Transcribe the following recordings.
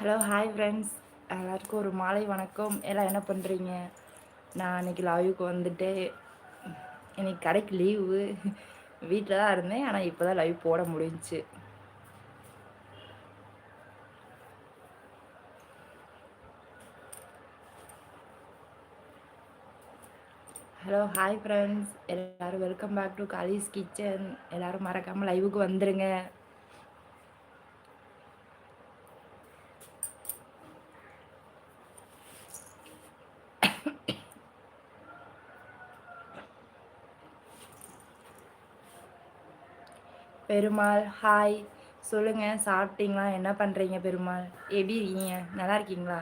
Hello hi friends எல்லாருக்கும் ஒரு மாலை வணக்கம். எல்லாம் என்ன பண்ணுறீங்க நான் அன்றைக்கி லைவுக்கு வந்துட்டு இன்னைக்கு கடைக்கு லீவு வீட்டில் தான் இருந்தேன். ஆனால் இப்போ தான் லைவ் போட முடிஞ்சிச்சு. ஹலோ ஹாய் ஃப்ரெண்ட்ஸ் எல்லோரும் welcome back to Kali's kitchen எல்லோரும் மறக்காமல் லைவுக்கு வந்துடுங்க பெருமாள் ஹாய் சொல்லுங்கள் சாப்பிட்டீங்களா? என்ன பண்ணுறீங்க பெருமாள்? எப்படி இருக்கீங்க? நல்லா இருக்கீங்களா?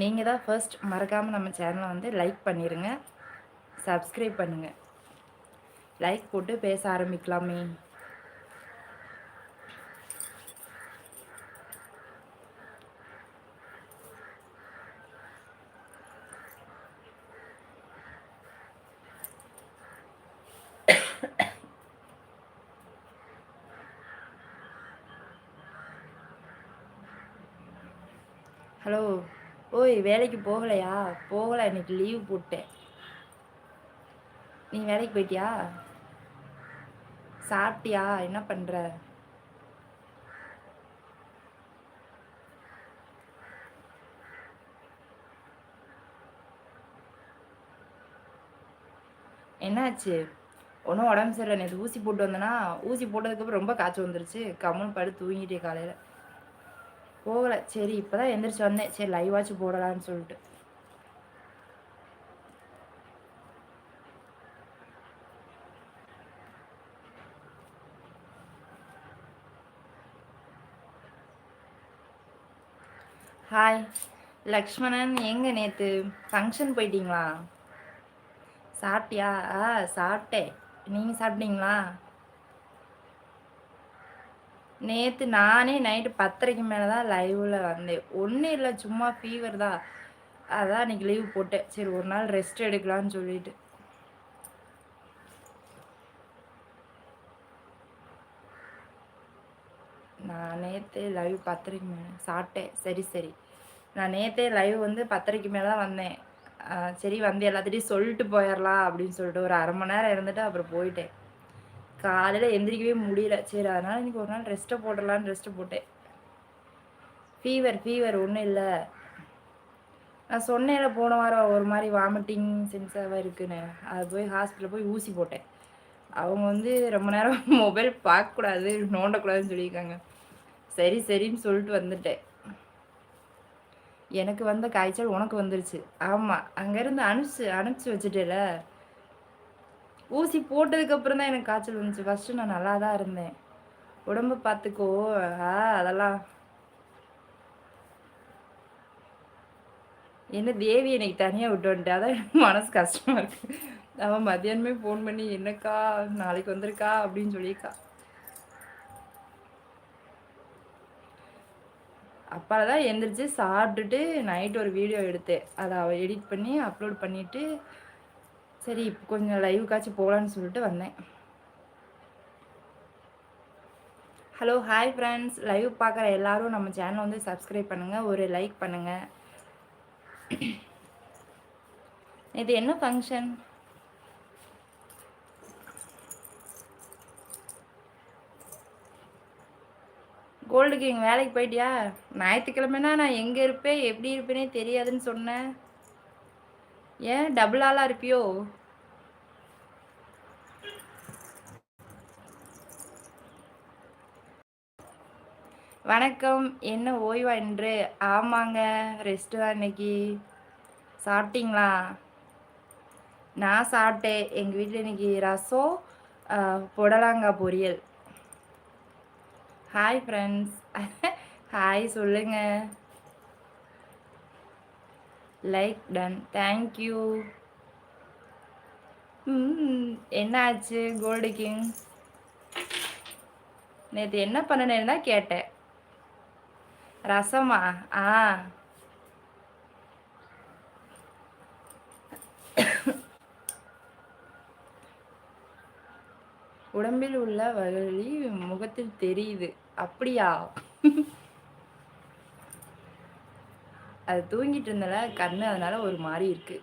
நீங்கள் தான் ஃபர்ஸ்ட் மறக்காமல் நம்ம சேனலை வந்து லைக் பண்ணிடுங்க சப்ஸ்கிரைப் பண்ணுங்கள் லைக் போட்டு பேச ஆரம்பிக்கலாமே. ஹலோ. ஓய் வேலைக்கு போகலையா? போகலை இன்னைக்கு லீவ் போட்டேன். நீ வேலைக்கு போயிட்டியா? சாப்பிட்டியா? என்ன பண்ணுற என்னாச்சு? ஒன்றும் உடம்பு சரியில்லை. நேற்று ஊசி போட்டு வந்தேன்னா ஊசி போட்டதுக்கப்புறம் ரொம்ப காய்ச்சல் வந்துருச்சு. கம்மல் படுத்து தூங்கிட்டே காலையில். போகலை. சரி இப்போ தான் எந்திரிச்சு வந்தேன். சரி லைவாச்சும் போடலான்னு சொல்லிட்டு. ஹாய் லக்ஷ்மணன் எங்கே நேற்று ஃபங்க்ஷன் போயிட்டீங்களா? சாப்பிட்டியா? ஆ சாப்பிட்டேன். நீங்கள் சாப்பிட்டீங்களா? நேற்று நானே நைட்டு பத்தரைக்கு மேலே தான் லைவில் வந்தேன். ஒன்றும் இல்லை சும்மா ஃபீவர் தான். அதான் அன்றைக்கி லீவ் போட்டேன். சரி ஒரு நாள் ரெஸ்ட் எடுக்கலான்னு சொல்லிட்டு. நான் நேற்று லைவ் பத்தரைக்கு மேலே சாப்பிட்டேன். சரி சரி. நான் நேற்றே லைவ் வந்து பத்தரைக்கு மேலே தான் வந்தேன் சரி வந்து எல்லாத்திட்டையும் சொல்லிட்டு போயிடலாம் அப்படின்னு சொல்லிட்டு ஒரு அரை மணி நேரம் இருந்துட்டு அப்புறம் போயிட்டேன். காலையில் எந்திரிக்கவே முடியல. சரி அதனால் இன்றைக்கி ஒரு நாள் ரெஸ்ட்டை போடலான்னு ரெஸ்ட்டு போட்டேன். ஃபீவர் ஃபீவர் ஒன்றும் இல்லை. நான் சொன்னேன்ல போன வாரம் ஒரு மாதிரி வாமிட்டிங் சென்ஸாக இருக்குன்னு. அது போய் ஹாஸ்பிட்டலில் போய் ஊசி போட்டேன். அவங்க வந்து ரொம்ப நேரம் மொபைல் பார்க்கக்கூடாது நோண்டக்கூடாதுன்னு சொல்லியிருக்காங்க. சரி சரின்னு சொல்லிட்டு வந்துட்டேன். எனக்கு வந்த காய்ச்சல் உனக்கு வந்துருச்சு. ஆமாம் அங்கேருந்து அனுப்பிச்சு அனுப்பிச்சி வச்சுட்டேல. ஊசி போட்டதுக்கப்புறம் தான் எனக்கு காய்ச்சல் வந்துச்சு. ஃபஸ்ட்டு நான் நல்லா தான் இருந்தேன். உடம்பு பார்த்துக்கோ. ஆ அதெல்லாம். என்ன தேவி எனக்கு தனியாக விட்டு வந்துட்டு? அதான் எனக்கு மனசு கஷ்டமாக இருக்குது அவன் மத்தியானமே ஃபோன் பண்ணி என்னக்கா நாளைக்கு வந்திருக்கா? அப்படின்னு சொல்லியிருக்கா. அப்பால தான் எந்திரிச்சு சாப்பிட்டுட்டு நைட் ஒரு வீடியோ எடுத்தேன். அதை அவள் எடிட் பண்ணி அப்லோட் பண்ணிவிட்டு சரி இப்போ கொஞ்சம் லைவுக்காச்சும் போகலான்னு சொல்லிட்டு வந்தேன். ஹலோ ஹாய் ஃப்ரெண்ட்ஸ் லைவ் பார்க்குற எல்லாரும் நம்ம சேனல் வந்து சப்ஸ்கிரைப் பண்ணுங்கள் ஒரு லைக் பண்ணுங்கள் இது என்ன ஃபங்க்ஷன் கோல்டு கிங் வேலைக்கு போயிட்டியா? ஞாயிற்றுக்கிழமைனா நான் எங்கே இருப்பேன் எப்படி இருப்பேனே தெரியாதுன்னு சொன்னேன். ஏன் டபுள் ஆளாக இருப்பியோ? வணக்கம். என்ன ஓய்வா என்று ஆமாங்க ரெஸ்ட்டு தான் இன்னைக்கு. சாப்பிட்டீங்களா? நான் சாப்பிட்டேன். எங்கள் வீட்டில் இன்னைக்கு ரசம் புடலாங்காய் பொரியல். ஹாய் ஃப்ரெண்ட்ஸ் ஹாய் சொல்லுங்கள் லைக் டன் தேங்க்யூ என்ன ஆச்சு கோல்டு கிங் நேற்று என்ன பண்ணினேன்னு கேட்டேன். ரசமா? ஆ. உடம்பில் உள்ள வலி முகத்தில் தெரியுது. அப்படியா? அது தூங்கிட்டு இருந்தால கண்ணு அதனால ஒரு மாதிரி இருக்கு.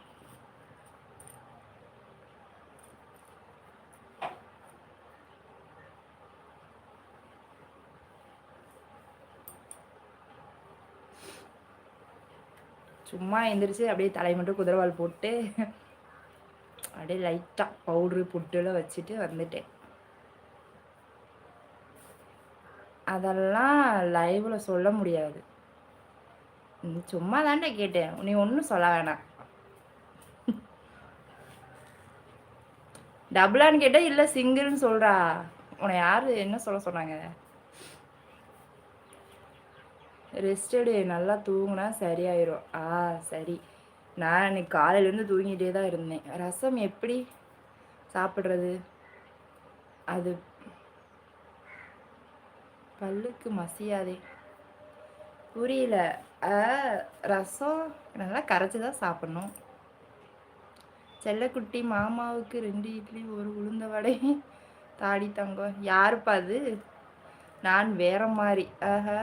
சும்மா எந்திரிச்சு அப்படியே தலை மட்டும் குதிரவால் போட்டு அப்படியே லைட்டாக பவுட்ரு புட்டுலாம் வச்சுட்டு வந்துட்டேன். அதெல்லாம் லைவில் சொல்ல முடியாது. சும்மா தாண்டே கேட்டேன். நீ ஒன்றும் சொல்ல வேணாம். டபுளான்னு கேட்டால் இல்லை சிங்கிள்னு சொல்கிறா உன்னை யார்? என்ன சொல்ல சொன்னாங்க? ரெஸ்ட் எடு நல்லா தூங்கினா சரியாயிரும். ஆ சரி. நான் இன்னைக்கு காலையிலேருந்து தூங்கிட்டே தான் இருந்தேன். ரசம் எப்படி? சாப்பிட்றது? அது பல்லுக்கு மசியாதே. புரியல. ரசம் நல்லா கரைச்சி தான் சாப்பிட்ணும். செல்லக்குட்டி மாமாவுக்கு ரெண்டு இட்லி ஒரு உளுந்த வடை தாடி தங்கம். யாருப்பா அது? நான் வேற மாதிரி. ஆஹா.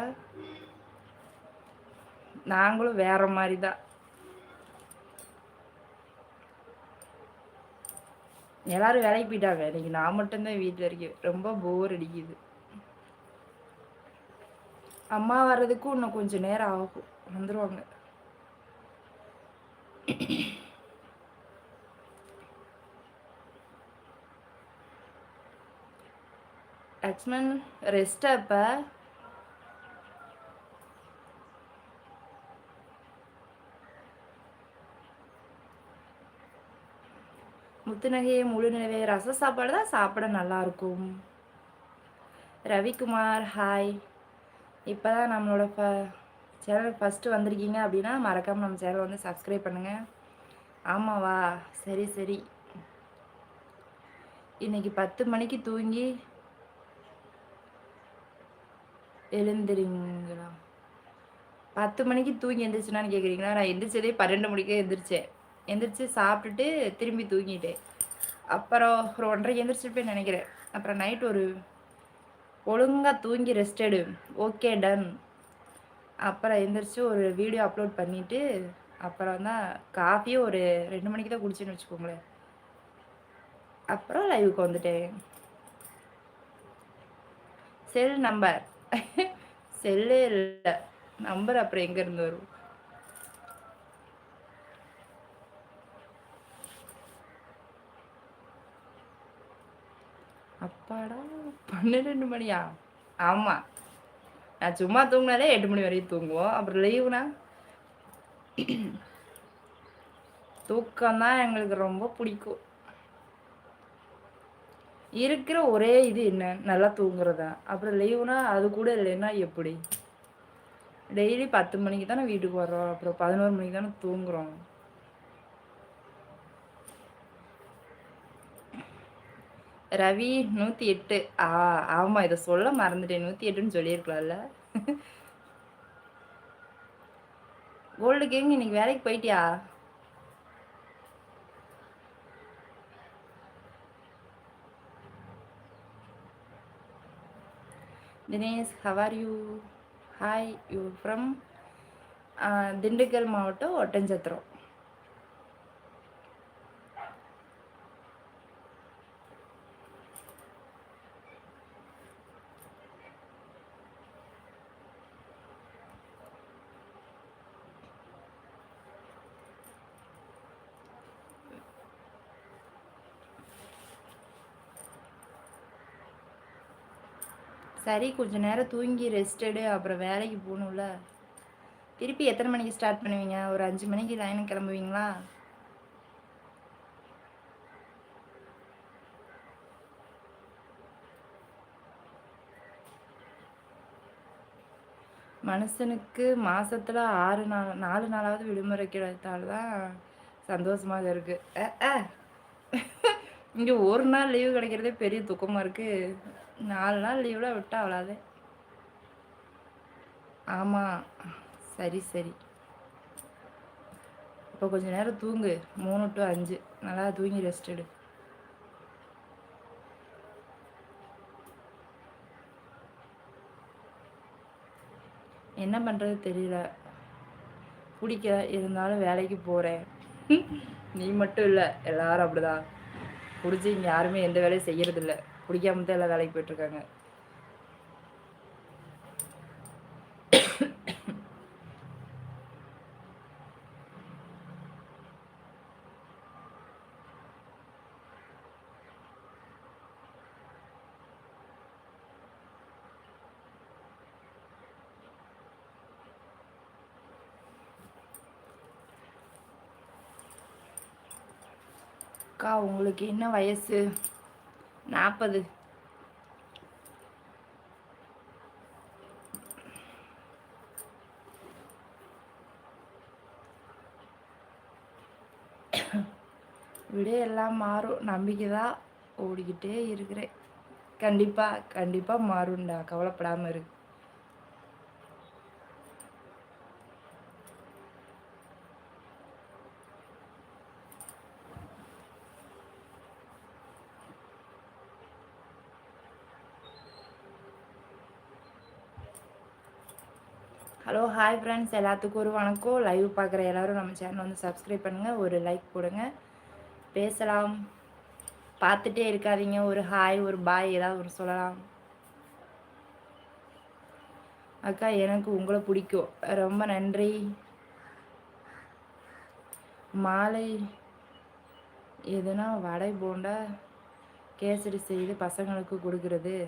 நாங்களும் வேற மாதிரி தான் எல்லாரும் வேலைக்கு போயிட்டாங்க. இன்னைக்கு நான் மட்டும்தான் வீட்டில் இருக்கேன் ரொம்ப போர் அடிக்குது. அம்மா வர்றதுக்கும் இன்னும் கொஞ்சம் நேரம் ஆகும். வந்துடுவாங்க லக்ஷ்மன் ரெஸ்ட் அப்போ முத்துநகையை முழு நிலவே ரச சாப்பாடு தான் சாப்பிட நல்லாயிருக்கும் ரவிக்குமார் ஹாய் இப்போ தான் நம்மளோட ஃப சேனல் ஃபஸ்ட்டு வந்திருக்கீங்க அப்படின்னா மறக்காமல் நம்ம சேனல் வந்து சப்ஸ்கிரைப் பண்ணுங்கள் ஆமாவா? சரி சரி. இன்னைக்கு பத்து மணிக்கு தூங்கி எழுந்துருங்களா பத்து மணிக்கு தூங்கி எந்திரிச்சுனான்னு கேட்குறீங்களா நான் எந்திரிச்சதே பன்னெண்டு மணிக்கே எந்திரிச்சேன். எந்திரிச்சு சாப்பிட்டுட்டு திரும்பி தூங்கிட்டேன். அப்புறம் ஒரு ஒன்றரை எந்திரிச்சிருப்பேன் நினைக்கிறேன். அப்புறம் நைட் ஒரு ஒழுங்காக தூங்கி ரெஸ்ட் எடு. ஓகே டன் அப்புறம் எந்திரிச்சு ஒரு வீடியோ அப்லோட் பண்ணிவிட்டு அப்புறம் தான் காஃபியும் ஒரு ரெண்டு மணிக்கு தான் குடிச்சுன்னு வச்சுக்கோங்களேன். அப்புறம் லைவுக்கு வந்துட்டேன். செல் நம்பர் செல்லே இல்லை. நம்பர் அப்புறம் எங்கேருந்து வரும் அப்பாடா பன்னிரெண்டு மணியா? ஆமாம் நான் சும்மா தூங்கினாலே எட்டு மணி வரையும் தூங்குவோம். அப்புறம் லீவுனா தூக்கம் தான் எங்களுக்கு ரொம்ப பிடிக்கும். இருக்கிற ஒரே இது என்ன? நல்லா தூங்குறதா? அப்புறம் லீவுனா அது கூட இல்லைன்னா எப்படி? டெய்லி பத்து மணிக்கு தானே வீட்டுக்கு வரோம் அப்புறம் பதினோரு மணிக்கு தானே தூங்குறோம். ரவி நூற்றி எட்டு. ஆ ஆமாம் இதை சொல்ல மறந்துட்டேன். நூற்றி எட்டுன்னு சொல்லியிருக்கலாம்ல. கோல்டு கேங் இன்னைக்கு வேலைக்கு போயிட்டியா? Dinesh how are you hi you from Dindigul மாவட்டம் ஒட்டஞ்சத்திரம் சரி கொஞ்சம் நேரம் தூங்கி ரெஸ்டடு அப்புறம் வேலைக்கு போகணும்ல. திருப்பி எத்தனை மணிக்கு ஸ்டார்ட் பண்ணுவீங்க? ஒரு அஞ்சு மணிக்கு லைனுக்கு கிளம்புவீங்களா? மனுஷனுக்கு மாசத்துல ஆறு நாள் நாலு நாளாவது விடுமுறை கிடைத்தால் தான் சந்தோஷமாக இருக்கு. இங்கே ஒரு நாள் லீவு கிடைக்கிறதே பெரிய துக்கமாக இருக்குது நாலு நாள் லீவில் விட்டா அவ்வளோது ஆமாம் சரி சரி. இப்போ கொஞ்சம் நேரம் தூங்கு. மூணு டு அஞ்சு. நல்லா தூங்கி ரெஸ்ட் எடு. என்ன பண்ணுறது தெரியல. பிடிக்க இருந்தாலும் வேலைக்கு போகிறேன் நீ மட்டும் இல்லை. எல்லாரும் அப்படிதான். பிடிச்சி இங்கே யாருமே எந்த வேலையும் செய்யறதில்ல. பிடிக்காம தான் எல்லாம் வேலைக்கு போயிட்டுருக்காங்க. அக்கா உங்களுக்கு என்ன வயசு? நாற்பது விட எல்லாம் மாறும். நம்பிக்கை தான் ஓடிக்கிட்டே இருக்கிறேன். கண்டிப்பாக கண்டிப்பாக மாறும்டா. கவலைப்படாமல் இருக்கு ஹலோ ஹாய் ஃப்ரெண்ட்ஸ் எல்லாத்துக்கும் ஒரு வணக்கம். லைவ் பார்க்குற எல்லோரும் நம்ம சேனல் வந்து சப்ஸ்கிரைப் பண்ணுங்கள் ஒரு லைக் போடுங்க பேசலாம். பார்த்துட்டே இருக்காதீங்க. ஒரு ஹாய் ஒரு பாய் ஏதாவது ஒரு சொல்லலாம். அக்கா எனக்கு உங்களை பிடிக்கும். ரொம்ப நன்றி. மாலை எதுனா வடை போண்டா கேசரி செய்து பசங்களுக்கு கொடுக்குறது.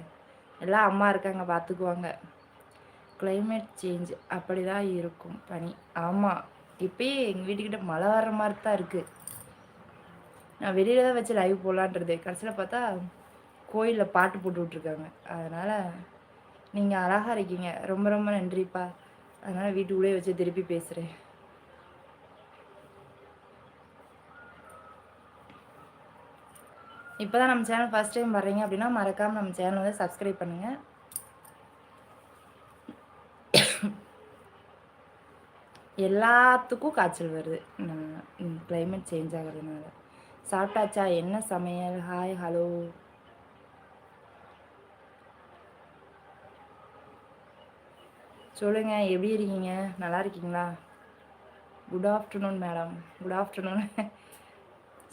எல்லாம் அம்மா இருக்காங்க பார்த்துக்குவாங்க. கிளைமேட் சேஞ்ச் அப்படி தான் இருக்கும் பனி. ஆமாம் இப்பயே எங்கள் வீட்டுக்கிட்ட மழை வர்ற மாதிரி தான் இருக்குது நான் வெளியில் தான் வச்சு லைவ் போடலான்றது கடைசியில் பார்த்தா கோயிலில் பாட்டு போட்டு விட்ருக்காங்க அதனால் நீங்கள் அழகாக இருக்கீங்க. ரொம்ப ரொம்ப நன்றிப்பா. அதனால் வீட்டுக்குள்ளேயே வச்சு திருப்பி பேசுகிறேன் இப்போ தான் நம்ம சேனல் ஃபஸ்ட் டைம் வர்றீங்க அப்படின்னா மறக்காமல் நம்ம சேனல் வந்து சப்ஸ்கிரைப் பண்ணுங்கள் எல்லாத்துக்கும் காய்ச்சல் வருது. கிளைமேட் சேஞ்ச் ஆகிறதுனால. சாப்பிட்டாச்சா? என்ன சமையல்? ஹாய் ஹலோ சொல்லுங்க எப்படி இருக்கீங்க? நல்லா இருக்கீங்களா? Good afternoon madam good afternoon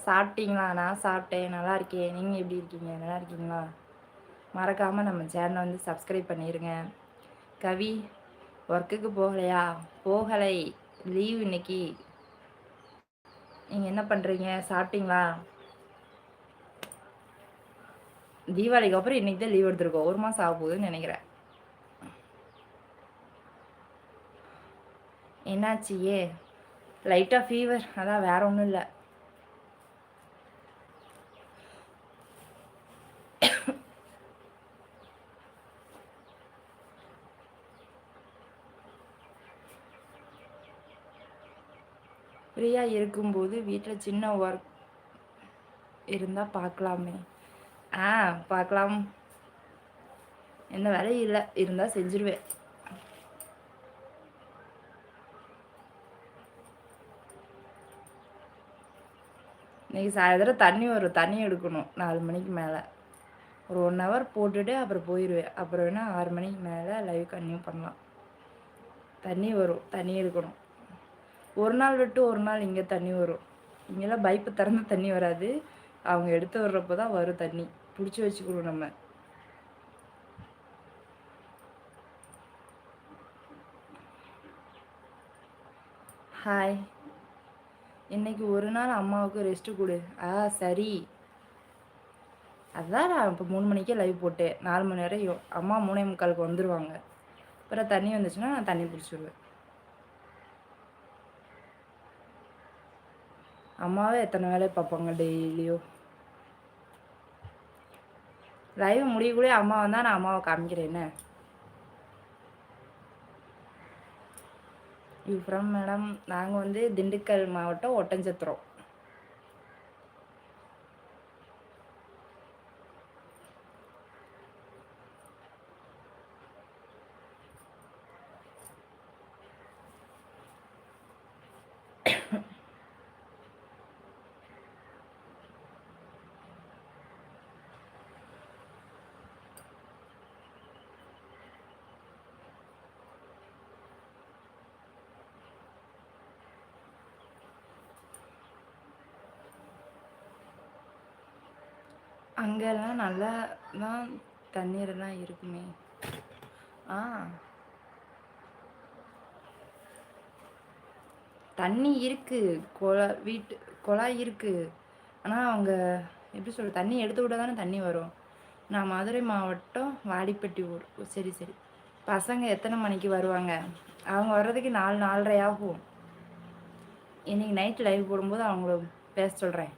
சாப்பிட்டீங்களா? நான் சாப்பிட்டேன். நல்லா இருக்கேன். நீங்கள் எப்படி இருக்கீங்க? நல்லா இருக்கீங்களா? மறக்காமல் நம்ம சேனலை வந்து சப்ஸ்கிரைப் பண்ணிடுங்க கவி ஒர்க்குக்கு போகலையா? போகலை. லீவ் இன்னைக்கு. நீங்கள் என்ன பண்ணுறீங்க சாப்பிட்டீங்களா? தீபாவளிக்கு அப்புறம் இன்னைக்கு தான் லீவ் எடுத்துருக்கோம். ஒரு மாதம் ஆக போகுதுன்னு நினைக்கிறேன். என்னாச்சு? ஏ லைட்டாக ஃபீவர் அதான் வேற ஒன்றும் இல்லை. ஃப்ரீயாக இருக்கும்போது வீட்டில் சின்ன ஒர்க் இருந்தால் பார்க்கலாமே ஆ பார்க்கலாம் என்ன வேலையும் இல்லை இருந்தால் செஞ்சிருவேன். இன்றைக்கி சாயந்தரம் தண்ணி வரும் தண்ணி எடுக்கணும் நாலு மணிக்கு மேலே. ஒரு ஒன் ஹவர் போட்டுட்டு அப்புறம் போயிடுவேன் அப்புறம் வேணால் ஆறு மணிக்கு மேலே லைவ் கன்னியூ பண்ணலாம். தண்ணி வரும் தண்ணி எடுக்கணும். ஒரு நாள் விட்டு ஒரு நாள் இங்கே தண்ணி வரும். இங்கெல்லாம் பைப்பு திறந்து தண்ணி வராது. அவங்க எடுத்து வர்றப்போ தான் வரும் தண்ணி. பிடிச்சி வச்சுக்கணும் நம்ம. ஹாய் இன்னைக்கு ஒரு நாள் அம்மாவுக்கு ரெஸ்ட்டு கொடு. ஆ சரி. அதான் நான் இப்போ மூணு மணிக்கே லைவ் போட்டேன். நாலு மணி நேரம் அம்மா மூணே முக்காலுக்கு வந்துடுவாங்க அப்புறம் தண்ணி வந்துச்சுன்னா நான் தண்ணி பிடிச்சிடுவேன் அம்மாவே எத்தனை வேலையை பார்ப்பாங்க டெய்லியும் லைவ் முடியக்குள்ளே அம்மா வந்தால் நான் அம்மாவை காமிக்கிறேன் என்ன? யூ ஃப்ரம் மேடம் நாங்கள் வந்து திண்டுக்கல் மாவட்டம் ஒட்டஞ்சத்திரம் அங்கெல்லாம் நல்லா தான் தண்ணீரெல்லாம் இருக்குமே. ஆ. தண்ணி இருக்குது குழா வீட்டு குழாய் இருக்குது ஆனால் அவங்க எப்படி சொல்ற தண்ணி எடுத்து விட தானே தண்ணி வரும். நான் மதுரை மாவட்டம் வாடிப்பட்டி ஊர். சரி சரி. பசங்க எத்தனை மணிக்கு வருவாங்க? அவங்க வர்றதுக்கு நாலு நாலரை ஆகும் இன்னைக்கு நைட் லைவ் போடும்போது அவங்கள பேச சொல்கிறேன்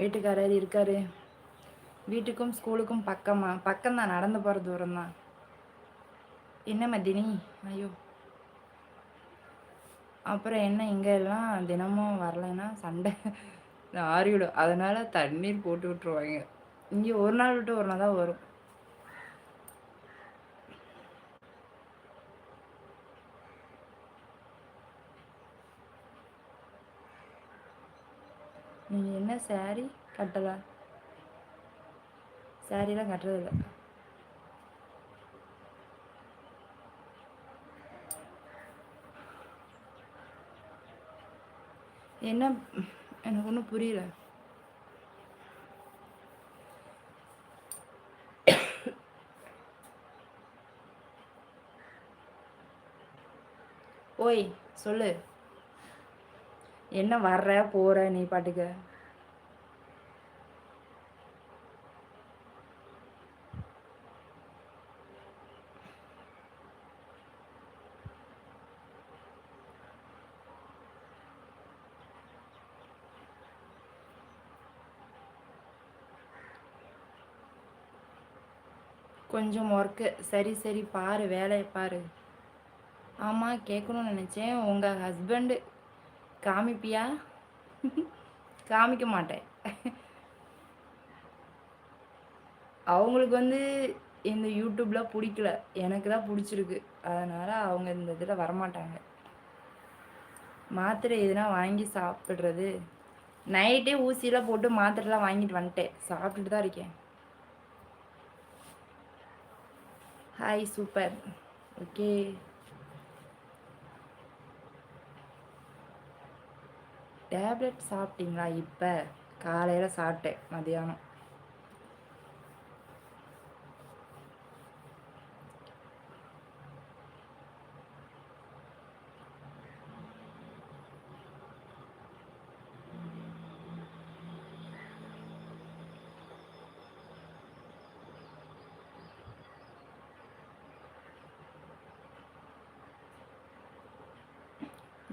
வீட்டுக்காரர் இருக்காரு. வீட்டுக்கும் ஸ்கூலுக்கும் பக்கமா பக்கம் தான் நடந்து போகிற தூரம் தான் என்ன மதினி? ஐயோ. அப்புறம் என்ன இங்கே எல்லாம் தினமும் வரலைன்னா சண்டை. ஆறிவிடும். அதனால் தண்ணீர் போட்டு விட்ருவாங்க இங்கே ஒரு நாள் விட்டு ஒரு நாள் தான் வரும். நீங்கள் என்ன சாரி கட்டலை? சாரிலாம் கட்டுறதில்ல என்ன எனக்கு ஒன்றும் புரியல. ஓய் சொல்லு. என்ன வர்ற போற நீ பாட்டுக்க? கொஞ்சம் ஒர்க்கு சரி சரி பாரு வேலையை பாரு. ஆமாம் கேட்கணும்னு நினச்சேன். உங்கள் ஹஸ்பண்டு காமிப்பியா? காமிக்க மாட்டேன். அவங்களுக்கு வந்து இந்த யூடியூப்லாம் பிடிக்கல. எனக்கு தான் பிடிச்சிருக்கு. அதனால் அவங்க இந்த இதில் வரமாட்டாங்க. மாத்திரை எதுனா வாங்கி சாப்பிட்றது. நைட்டே ஊசியெலாம் போட்டு மாத்திரைலாம் வாங்கிட்டு வந்துட்டேன். சாப்பிட்டுட்டு தான் இருக்கேன். ஹாய் சூப்பர் ஓகே டேப்லெட் சாப்பிட்டீங்களா? இப்போ காலையில் சாப்பிட்டேன். மதியானம்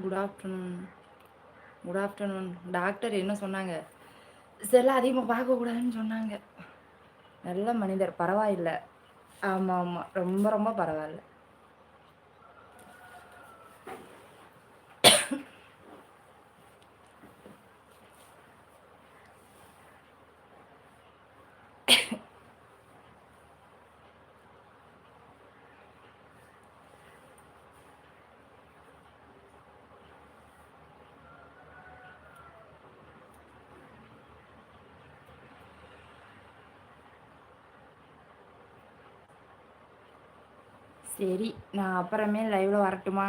good afternoon good afternoon doctor என்ன சொன்னாங்க? செல்லாம் அதிகமாக பார்க்கக்கூடாதுன்னு சொன்னாங்க. நல்ல மனிதர். பரவாயில்லை. ஆமாம் ஆமாம் ரொம்ப ரொம்ப பரவாயில்ல. சரி நான் அப்புறமே லைவில் வரட்டுமா?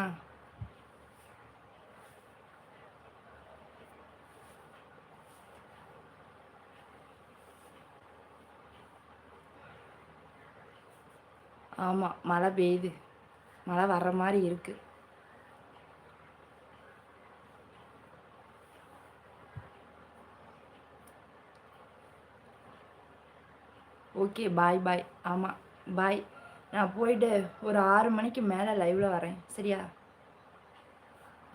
ஆமாம் மழை பெய்யுது. மழை வர்ற மாதிரி இருக்குது ஓகே பாய் பாய் ஆமாம் பாய் நான் போயிட்டு ஒரு ஆறு மணிக்கு மேலே லைவில் வரேன். சரியா?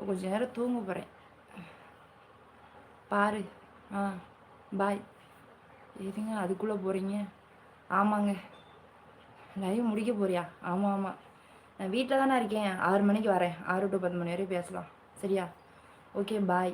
கொஞ்சம் நேரம் தூங்க போகிறேன் பாரு. ஆ பாய் எதுங்க அதுக்குள்ளே போகிறீங்க ஆமாங்க. லைவ் முடிக்க போறியா? ஆமாம் ஆமாம் நான் வீட்டில் தானே இருக்கேன். ஆறு மணிக்கு வரேன். ஆறு டு பத்து மணி வரையும் பேசலாம். சரியா? Okay bye